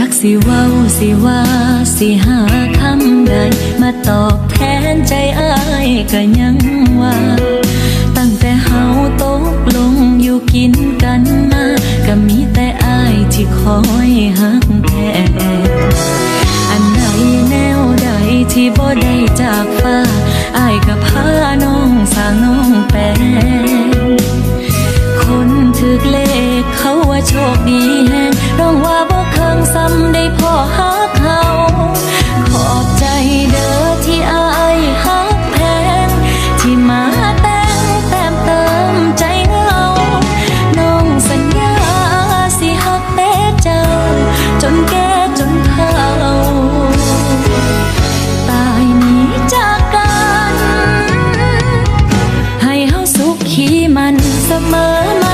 จักสิเว้าสิว่าสิหาคำใดมาตอบแทนใจอ้ายก็ยังว่า ตั้งแต่เฮาตกลงอยู่กินกันมา ก็มีแต่อ้ายที่คอยหักแท้อันใดแนวใดที่บ่ได้จากฟ้าอ้ายก็พาน้องสางน้องแปลคนถึกเลขเขาว่าโชคดี มัน